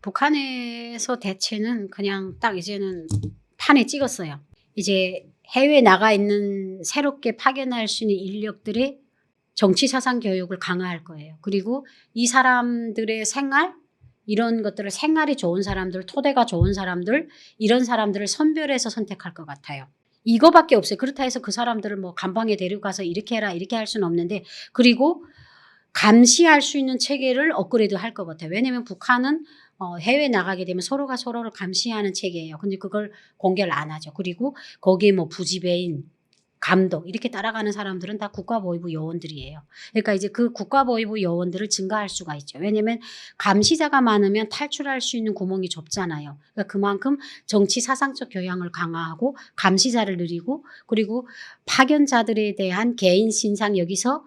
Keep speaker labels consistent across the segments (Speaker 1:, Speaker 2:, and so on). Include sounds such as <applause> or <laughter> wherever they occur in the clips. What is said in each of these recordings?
Speaker 1: 북한에서 대체는 그냥 딱 이제는 판에 찍었어요. 이제 해외 나가 있는 새롭게 파견할 수 있는 인력들의 정치 사상 교육을 강화할 거예요. 그리고 이 사람들의 생활 이런 것들을 생활이 좋은 사람들, 토대가 좋은 사람들 이런 사람들을 선별해서 선택할 것 같아요. 이거밖에 없어요. 그렇다 해서 그 사람들을 뭐 감방에 데려가서 이렇게 해라 이렇게 할 수는 없는데 그리고 감시할 수 있는 체계를 업그레이드 할 것 같아요. 왜냐하면 북한은 어, 해외 나가게 되면 서로가 서로를 감시하는 체계예요. 근데 그걸 공개를 안 하죠. 그리고 거기에 뭐 부지배인, 감독 이렇게 따라가는 사람들은 다 국가보위부 요원들이에요. 그러니까 이제 그 국가보위부 요원들을 증가할 수가 있죠. 왜냐하면 감시자가 많으면 탈출할 수 있는 구멍이 좁잖아요. 그러니까 그만큼 정치 사상적 교양을 강화하고 감시자를 늘리고 그리고 파견자들에 대한 개인 신상 여기서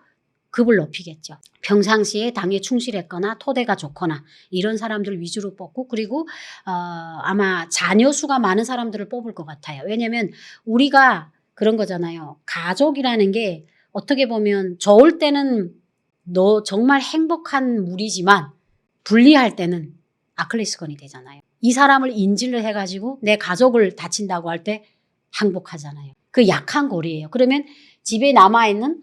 Speaker 1: 급을 높이겠죠. 평상시에 당에 충실했거나 토대가 좋거나 이런 사람들 위주로 뽑고 그리고 어, 아마 자녀 수가 많은 사람들을 뽑을 것 같아요. 왜냐하면 우리가 그런 거잖아요. 가족이라는 게 어떻게 보면 좋을 때는 너 정말 행복한 무리지만 분리할 때는 아클레스건이 되잖아요. 이 사람을 인질로 해가지고 내 가족을 다친다고 할 때 항복하잖아요. 그 약한 고리예요. 그러면 집에 남아있는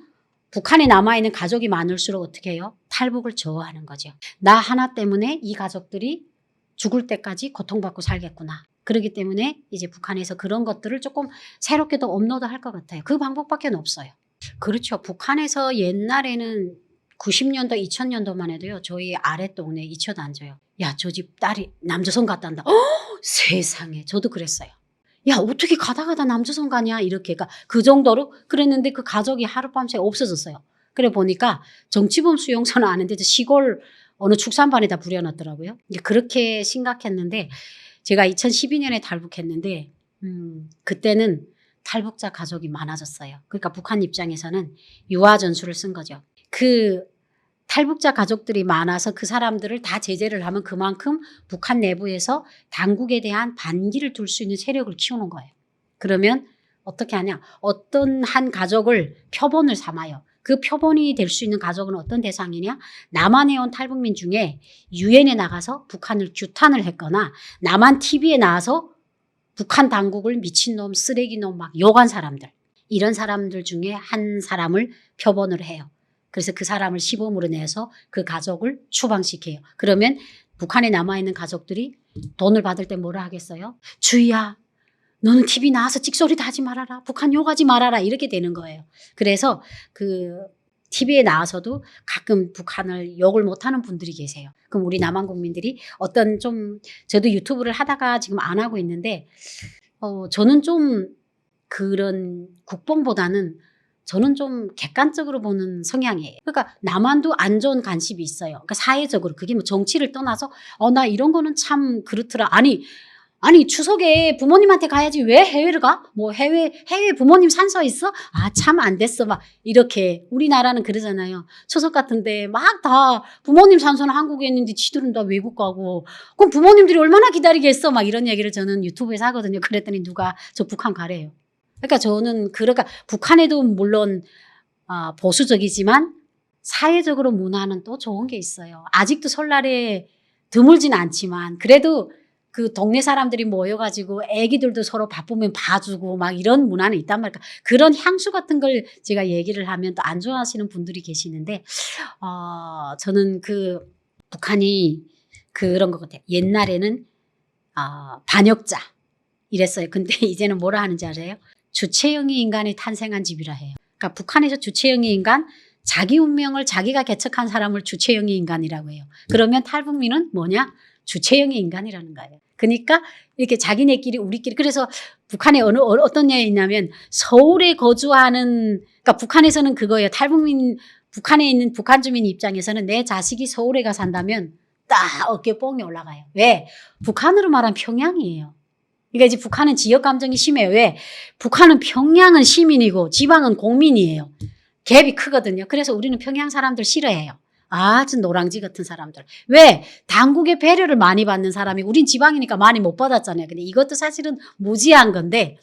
Speaker 1: 북한에 남아있는 가족이 많을수록 어떻게 해요? 탈북을 저하는 거죠. 나 하나 때문에 이 가족들이 죽을 때까지 고통받고 살겠구나. 그렇기 때문에 이제 북한에서 그런 것들을 조금 새롭게 더 업로드 할 것 같아요. 그 방법밖에 없어요. 그렇죠. 북한에서 옛날에는 90년도, 2000년도만 해도요, 저희 아랫동네 이쳐도 앉아요. 야, 저 집 딸이 남조선 갔다 한다. 어, 세상에. 저도 그랬어요. 야, 어떻게 가다 가다 남조선 가냐? 이렇게. 그그 정도로 그랬는데 그 가족이 하룻밤새 없어졌어요. 그래 보니까 정치범 수용소는 아는데 저 시골 어느 축산반에다 부려놨더라고요. 이제 그렇게 심각했는데 제가 2012년에 탈북했는데 음, 그때는 탈북자 가족이 많아졌어요. 그러니까 북한 입장에서는 유아 전술을 쓴 거죠. 그 탈북자 가족들이 많아서 그 사람들을 다 제재를 하면 그만큼 북한 내부에서 당국에 대한 반기를 둘 수 있는 세력을 키우는 거예요. 그러면 어떻게 하냐? 어떤 한 가족을 표본을 삼아요. 그 표본이 될 수 있는 가족은 어떤 대상이냐? 남한에 온 탈북민 중에 유엔에 나가서 북한을 규탄을 했거나 남한 TV에 나와서 북한 당국을 미친놈, 쓰레기놈 막 욕한 사람들. 이런 사람들 중에 한 사람을 표본으로 해요. 그래서 그 사람을 시범으로 내서 그 가족을 추방시켜요. 그러면 북한에 남아있는 가족들이 돈을 받을 때 뭐라 하겠어요? 주희야, 너는 TV 나와서 찍소리도 하지 말아라. 북한 욕하지 말아라. 이렇게 되는 거예요. 그래서 그 TV에 나와서도 가끔 북한을 욕을 못하는 분들이 계세요. 그럼 우리 남한 국민들이 어떤 좀 저도 유튜브를 하다가 지금 안 하고 있는데 어 저는 좀 그런 국뽕보다는 저는 좀 객관적으로 보는 성향이에요. 그러니까 남한도 안 좋은 간섭이 있어요. 그러니까 사회적으로 그게 뭐 정치를 떠나서 어 나 이런 거는 참 그렇더라. 아니 아니 추석에 부모님한테 가야지 왜 해외를 가? 뭐 해외 해외 부모님 산소 있어? 아 참 안 됐어 막 이렇게 우리나라는 그러잖아요. 추석 같은데 막 다 부모님 산소는 한국에 있는데 지들은 다 외국 가고 그럼 부모님들이 얼마나 기다리겠어? 막 이런 얘기를 저는 유튜브에서 하거든요. 그랬더니 누가 저 북한 가래요. 그러니까 저는 그러니까 북한에도 물론 아, 보수적이지만 사회적으로 문화는 또 좋은 게 있어요. 아직도 설날에 드물진 않지만 그래도 그 동네 사람들이 모여가지고 애기들도 서로 바쁘면 봐주고 막 이런 문화는 있단 말이야. 그런 향수 같은 걸 제가 얘기를 하면 또 안 좋아하시는 분들이 계시는데, 어, 저는 그 북한이 그런 것 같아요. 옛날에는 어, 반역자 이랬어요. 근데 <laughs> 이제는 뭐라 하는지 알아요? 주체형의 인간이 탄생한 집이라 해요. 그러니까 북한에서 주체형의 인간, 자기 운명을 자기가 개척한 사람을 주체형의 인간이라고 해요. 그러면 탈북민은 뭐냐? 주체형의 인간이라는 거예요. 그러니까 이렇게 자기네끼리 우리끼리 그래서 북한에 어느 어- 어떤 애 있냐면 서울에 거주하는 그러니까 북한에서는 그거예요. 탈북민 북한에 있는 북한 주민 입장에서는 내 자식이 서울에 가 산다면 딱 어깨 뽕이 올라가요. 왜? 북한으로 말하면 평양이에요. 그러니까 이제 북한은 지역 감정이 심해요. 왜? 북한은 평양은 시민이고 지방은 공민이에요. 갭이 크거든요. 그래서 우리는 평양 사람들 싫어해요. 아주 노랑지 같은 사람들. 왜? 당국의 배려를 많이 받는 사람이 우린 지방이니까 많이 못 받았잖아요. 근데 이것도 사실은 무지한 건데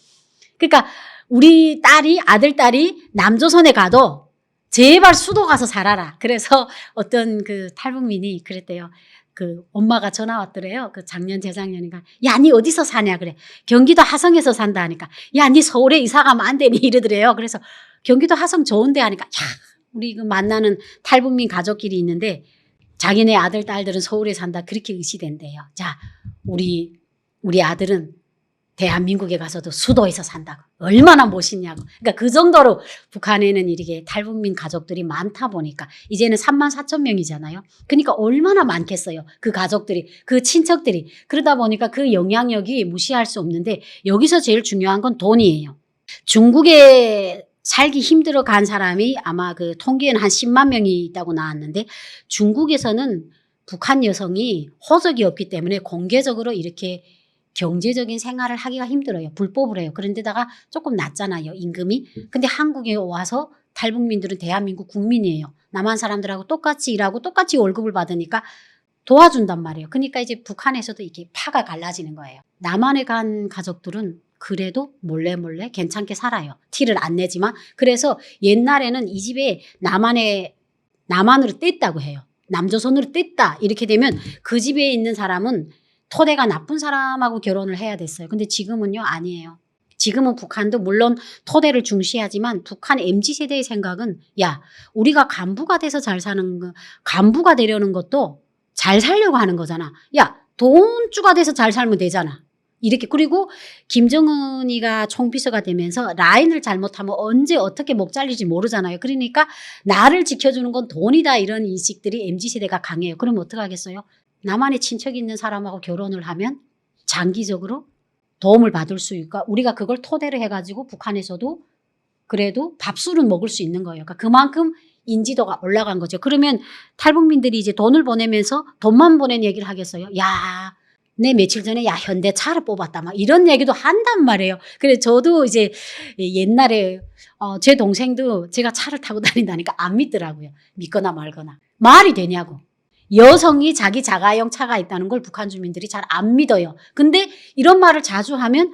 Speaker 1: 그러니까 우리 딸이 아들 딸이 남조선에 가도 제발 수도 가서 살아라. 그래서 어떤 그 탈북민이 그랬대요. 그 엄마가 전화 왔더래요. 그 작년 재작년인가. 야, 니 어디서 사냐 그래. 경기도 하성에서 산다 하니까. 야, 니 서울에 이사 가면 안 되니 이러더래요. 그래서 경기도 하성 좋은데 하니까 야, 우리 그 만나는 탈북민 가족끼리 있는데 자기네 아들 딸들은 서울에 산다 그렇게 의시된대요. 자, 우리 우리 아들은 대한민국에 가서도 수도에서 산다고. 얼마나 멋있냐고. 그러니까 그 정도로 북한에는 이렇게 탈북민 가족들이 많다 보니까 이제는 3만 4천 명이잖아요. 그러니까 얼마나 많겠어요. 그 가족들이, 그 친척들이. 그러다 보니까 그 영향력이 무시할 수 없는데 여기서 제일 중요한 건 돈이에요. 중국에 살기 힘들어 간 사람이 아마 그 통계는 한 10만 명이 있다고 나왔는데 중국에서는 북한 여성이 호적이 없기 때문에 공개적으로 이렇게 경제적인 생활을 하기가 힘들어요. 불법을 해요. 그런데다가 조금 낮잖아요. 임금이. 근데 한국에 와서 탈북민들은 대한민국 국민이에요. 남한 사람들하고 똑같이 일하고 똑같이 월급을 받으니까 도와준단 말이에요. 그러니까 이제 북한에서도 이게 파가 갈라지는 거예요. 남한에 간 가족들은 그래도 몰래 몰래 괜찮게 살아요. 티를 안 내지만 그래서 옛날에는 이 집에 남한에 남한으로 뗐다고 해요. 남조선으로 뗐다 이렇게 되면 그 집에 있는 사람은 토대가 나쁜 사람하고 결혼을 해야 됐어요. 근데 지금은요 아니에요. 지금은 북한도 물론 토대를 중시하지만 북한 MZ 세대의 생각은 야 우리가 간부가 돼서 잘 사는 거 간부가 되려는 것도 잘 살려고 하는 거잖아. 야 돈주가 돼서 잘 살면 되잖아. 이렇게 그리고 김정은이가 총비서가 되면서 라인을 잘못하면 언제 어떻게 목 잘릴지 모르잖아요. 그러니까 나를 지켜주는 건 돈이다 이런 인식들이 MZ 세대가 강해요. 그럼 어떡 하겠어요? 남한에 친척이 있는 사람하고 결혼을 하면 장기적으로 도움을 받을 수 있고 우리가 그걸 토대로 해가지고 북한에서도 그래도 밥술은 먹을 수 있는 거예요. 그러니까 그만큼 인지도가 올라간 거죠. 그러면 탈북민들이 이제 돈을 보내면서 돈만 보낸 얘기를 하겠어요. 야, 내 며칠 전에 야 현대 차를 뽑았다 막 이런 얘기도 한단 말이에요. 그래 저도 이제 옛날에 어, 제 동생도 제가 차를 타고 <laughs> 다닌다니까 안 믿더라고요. 믿거나 말거나 말이 되냐고. 여성이 자기 자가용 차가 있다는 걸 북한 주민들이 잘 안 믿어요. 근데 이런 말을 자주 하면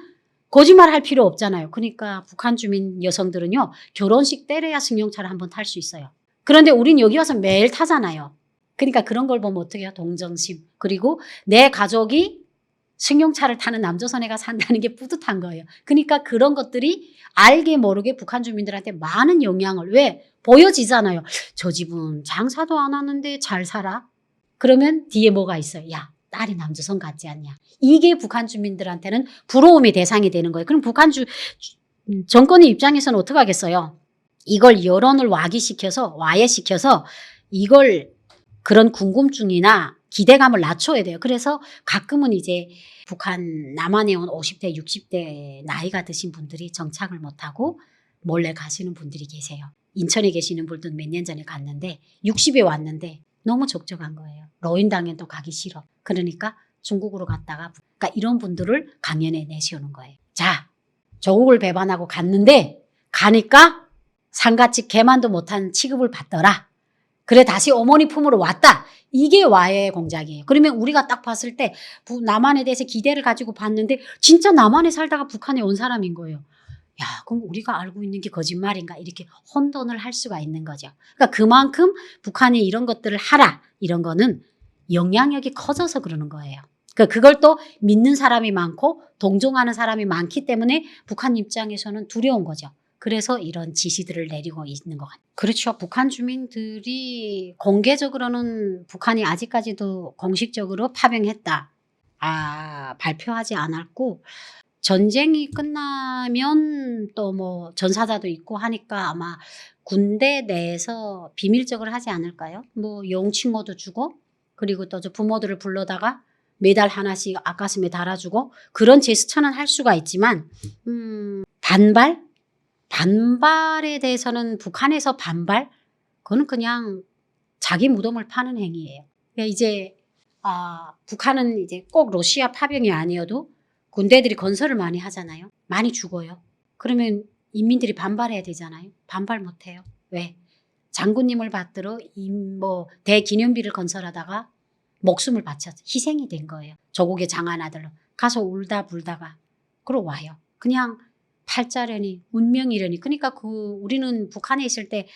Speaker 1: 거짓말 할 필요 없잖아요. 그러니까 북한 주민 여성들은요, 결혼식 때려야 승용차를 한번 탈 수 있어요. 그런데 우린 여기 와서 매일 타잖아요. 그러니까 그런 걸 보면 어떻게 해요? 동정심. 그리고 내 가족이 승용차를 타는 남조선애가 산다는 게 뿌듯한 거예요. 그러니까 그런 것들이 알게 모르게 북한 주민들한테 많은 영향을 왜 보여지잖아요. 저 집은 장사도 안 하는데 잘 살아. 그러면 뒤에 뭐가 있어요? 야, 딸이 남조선 같지 않냐. 이게 북한 주민들한테는 부러움의 대상이 되는 거예요. 그럼 북한 주 음, 정권의 입장에서는 어떻게 하겠어요? 이걸 여론을 와기시켜서 와해시켜서 이걸 그런 궁금증이나 기대감을 낮춰야 돼요. 그래서 가끔은 이제 북한 남한에 온 50대, 60대 나이가 드신 분들이 정착을 못하고 몰래 가시는 분들이 계세요. 인천에 계시는 분도 몇 년 전에 갔는데 60에 왔는데 너무 적적한 거예요. 로인당연도 가기 싫어. 그러니까 중국으로 갔다가 그러니까 이런 분들을 강연에 내세우는 거예요. 자, 조국을 배반하고 갔는데 가니까 상가집 개만도 못한 취급을 받더라. 그래 다시 어머니 품으로 왔다. 이게 와의 공작이에요. 그러면 우리가 딱 봤을 때 부- 남한에 대해서 기대를 가지고 봤는데 진짜 남한에 살다가 북한에 온 사람인 거예요. 야, 그럼 우리가 알고 있는 게 거짓말인가? 이렇게 혼돈을 할 수가 있는 거죠. 그러니까 그만큼 북한이 이런 것들을 하라. 이런 거는 영향력이 커져서 그러는 거예요. 그러니까 그걸 또 믿는 사람이 많고 동정하는 사람이 많기 때문에 북한 입장에서는 두려운 거죠. 그래서 이런 지시들을 내리고 있는 것 같아요. 그렇죠. 북한 주민들이 공개적으로는 북한이 아직까지도 공식적으로 파병했다. 아, 발표하지 않았고, 전쟁이 끝나면 또 뭐 전사자도 있고 하니까 아마 군대 내에서 비밀적으로 하지 않을까요? 뭐 용칭호도 주고, 그리고 또 저 부모들을 불러다가 매달 하나씩 아가슴에 달아주고, 그런 제스처는 할 수가 있지만, 음, 반발? 반발에 대해서는 북한에서 반발? 그거는 그냥 자기 무덤을 파는 행위예요. 그러니까 이제 아, 북한은 이제 꼭 러시아 파병이 아니어도 군대들이 건설을 많이 하잖아요. 많이 죽어요. 그러면 인민들이 반발해야 되잖아요. 반발 못 해요. 왜? 장군님을 받들어 이뭐 대기념비를 건설하다가 목숨을 바쳐 희생이 된 거예요. 조국의 장한 아들로 가서 울다 불다가 그러고 와요. 그냥 팔자려니 운명이려니 그러니까 그 우리는 북한에 있을 때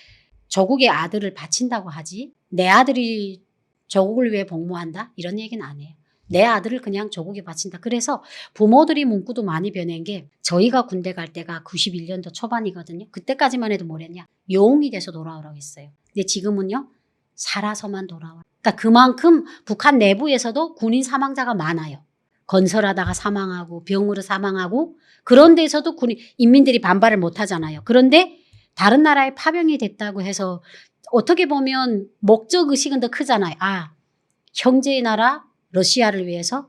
Speaker 1: 조국의 아들을 바친다고 하지 내 아들이 조국을 위해 복무한다 이런 얘기는 안 해요. 내 아들을 그냥 조국에 바친다. 그래서 부모들이 문구도 많이 변한 게 저희가 군대 갈 때가 91년도 초반이거든요. 그때까지만 해도 뭐랬냐 용이 돼서 돌아오라고 했어요. 근데 지금은요 살아서만 돌아와. 그러니까 그만큼 북한 내부에서도 군인 사망자가 많아요. 건설하다가 사망하고 병으로 사망하고 그런 데서도 군인 인민들이 반발을 못 하잖아요. 그런데 다른 나라에 파병이 됐다고 해서 어떻게 보면 목적 의식은 더 크잖아요. 아, 형제의 나라 러시아를 위해서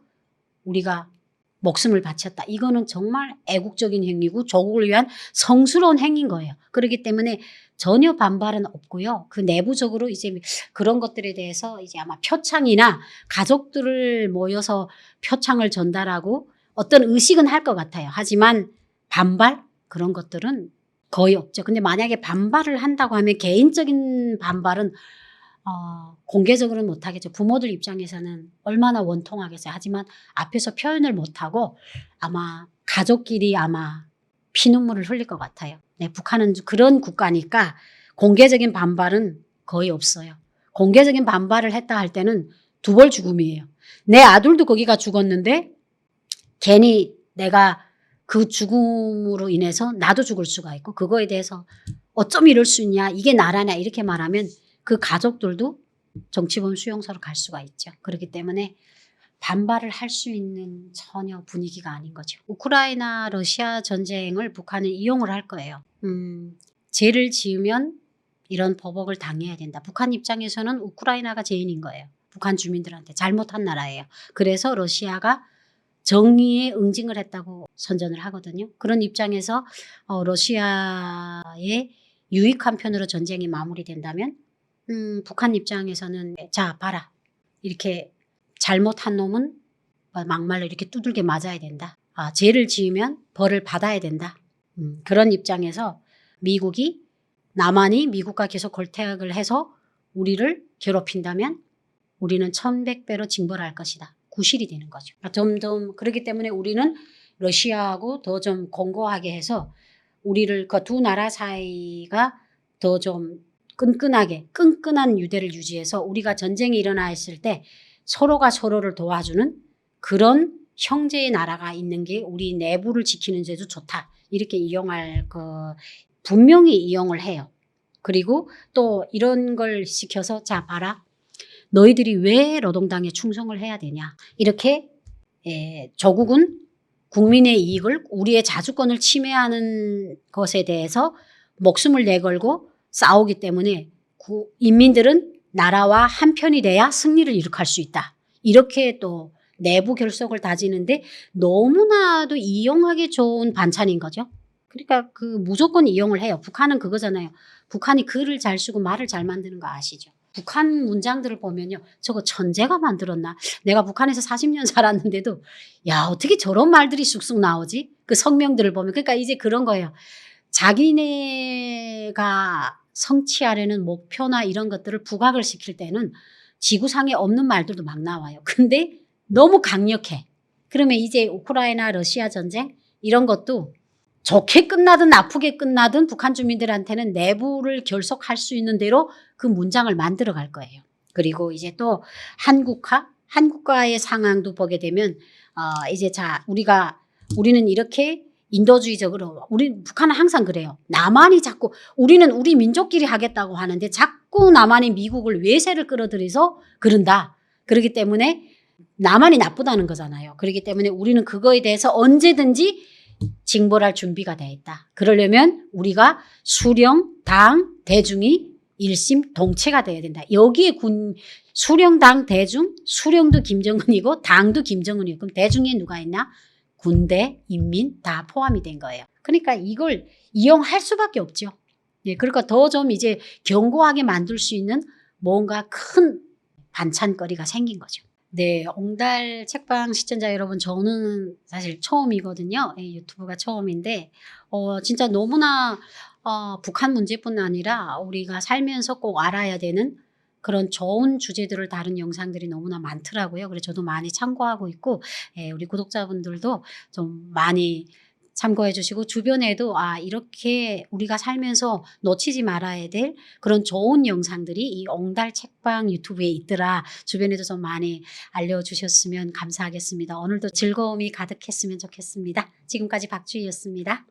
Speaker 1: 우리가 목숨을 바쳤다. 이거는 정말 애국적인 행위고 조국을 위한 성스러운 행위인 거예요. 그렇기 때문에 전혀 반발은 없고요. 그 내부적으로 이제 그런 것들에 대해서 이제 아마 표창이나 가족들을 모여서 표창을 전달하고 어떤 의식은 할 것 같아요. 하지만 반발 그런 것들은 거의 없죠. 근데 만약에 반발을 한다고 하면 개인적인 반발은 어, 공개적으로는 못하겠죠. 부모들 입장에서는 얼마나 원통하겠어요. 하지만 앞에서 표현을 못하고 아마 가족끼리 아마 피눈물을 흘릴 것 같아요. 네, 북한은 그런 국가니까 공개적인 반발은 거의 없어요. 공개적인 반발을 했다 할 때는 두 벌 죽음이에요. 내 아들도 거기가 죽었는데 괜히 내가 그 죽음으로 인해서 나도 죽을 수가 있고 그거에 대해서 어쩜 이럴 수 있냐 이게 나라냐 이렇게 말하면 그 가족들도 정치범 수용소로 갈 수가 있죠. 그렇기 때문에 반발을 할 수 있는 전혀 분위기가 아닌 거죠. 우크라이나 러시아 전쟁을 북한은 이용을 할 거예요. 음, 죄를 지으면 이런 보복을 당해야 된다. 북한 입장에서는 우크라이나가 죄인인 거예요. 북한 주민들한테 잘못한 나라예요. 그래서 러시아가 정의에 응징을 했다고 선전을 하거든요. 그런 입장에서 어, 러시아의 유익한 편으로 전쟁이 마무리된다면 음, 북한 입장에서는 자 봐라 이렇게 잘못한 놈은 막말로 이렇게 두들겨 맞아야 된다. 아, 죄를 지으면 벌을 받아야 된다. 음, 그런 입장에서 미국이 남한이 미국과 계속 골택을 해서 우리를 괴롭힌다면 우리는 천백 배로 징벌할 것이다. 구실이 되는 거죠. 점점 그렇기 때문에 우리는 러시아하고 더 좀 공고하게 해서 우리를 그 두 나라 사이가 더 좀 끈끈하게 끈끈한 유대를 유지해서 우리가 전쟁이 일어나 있을 때 서로가 서로를 도와주는 그런 형제의 나라가 있는 게 우리 내부를 지키는 데도 좋다. 이렇게 이용할 그 분명히 이용을 해요. 그리고 또 이런 걸 시켜서 자 봐라. 너희들이 왜 노동당에 충성을 해야 되냐. 이렇게 에, 조국은 국민의 이익을 우리의 자주권을 침해하는 것에 대해서 목숨을 내걸고 싸우기 때문에 구, 인민들은 나라와 한편이 돼야 승리를 이룩할 수 있다. 이렇게 또 내부 결속을 다지는데 너무나도 이용하기 좋은 반찬인 거죠. 그러니까 그 무조건 이용을 해요. 북한은 그거잖아요. 북한이 글을 잘 쓰고 말을 잘 만드는 거 아시죠? 북한 문장들을 보면요. 저거 천재가 만들었나? 내가 북한에서 40년 살았는데도 야, 어떻게 저런 말들이 쑥쑥 나오지? 그 성명들을 보면. 그러니까 이제 그런 거예요. 자기네가 성취하려는 목표나 이런 것들을 부각을 시킬 때는 지구상에 없는 말들도 막 나와요. 근데 너무 강력해. 그러면 이제 우크라이나 러시아 전쟁 이런 것도 좋게 끝나든 나쁘게 끝나든 북한 주민들한테는 내부를 결속할 수 있는 대로 그 문장을 만들어 갈 거예요. 그리고 이제 또 한국화, 한국과의 상황도 보게 되면 어 이제 자 우리가 우리는 이렇게 인도주의적으로 우리 북한은 항상 그래요. 남한이 자꾸 우리는 우리 민족끼리 하겠다고 하는데 자꾸 남한이 미국을 외세를 끌어들여서 그런다. 그렇기 때문에 남한이 나쁘다는 거잖아요. 그렇기 때문에 우리는 그거에 대해서 언제든지 징벌할 준비가 돼 있다. 그러려면 우리가 수령, 당, 대중이 일심 동체가 돼야 된다. 여기에 군 수령, 당, 대중, 수령도 김정은이고 당도 김정은이고 그럼 대중에 누가 있나? 군대, 인민 다 포함이 된 거예요. 그러니까 이걸 이용할 수밖에 없죠. 예, 그러니까 더 좀 이제 견고하게 만들 수 있는 뭔가 큰 반찬거리가 생긴 거죠. 네, 옹달 책방 시청자 여러분, 저는 사실 처음이거든요. 예, 유튜브가 처음인데, 어, 진짜 너무나, 어, 북한 문제뿐 아니라 우리가 살면서 꼭 알아야 되는 그런 좋은 주제들을 다룬 영상들이 너무나 많더라고요. 그래서 저도 많이 참고하고 있고 예, 우리 구독자분들도 좀 많이 참고해 주시고 주변에도 아 이렇게 우리가 살면서 놓치지 말아야 될 그런 좋은 영상들이 이 옹달 책방 유튜브에 있더라. 주변에도 좀 많이 알려주셨으면 감사하겠습니다. 오늘도 즐거움이 가득했으면 좋겠습니다. 지금까지 박주희였습니다.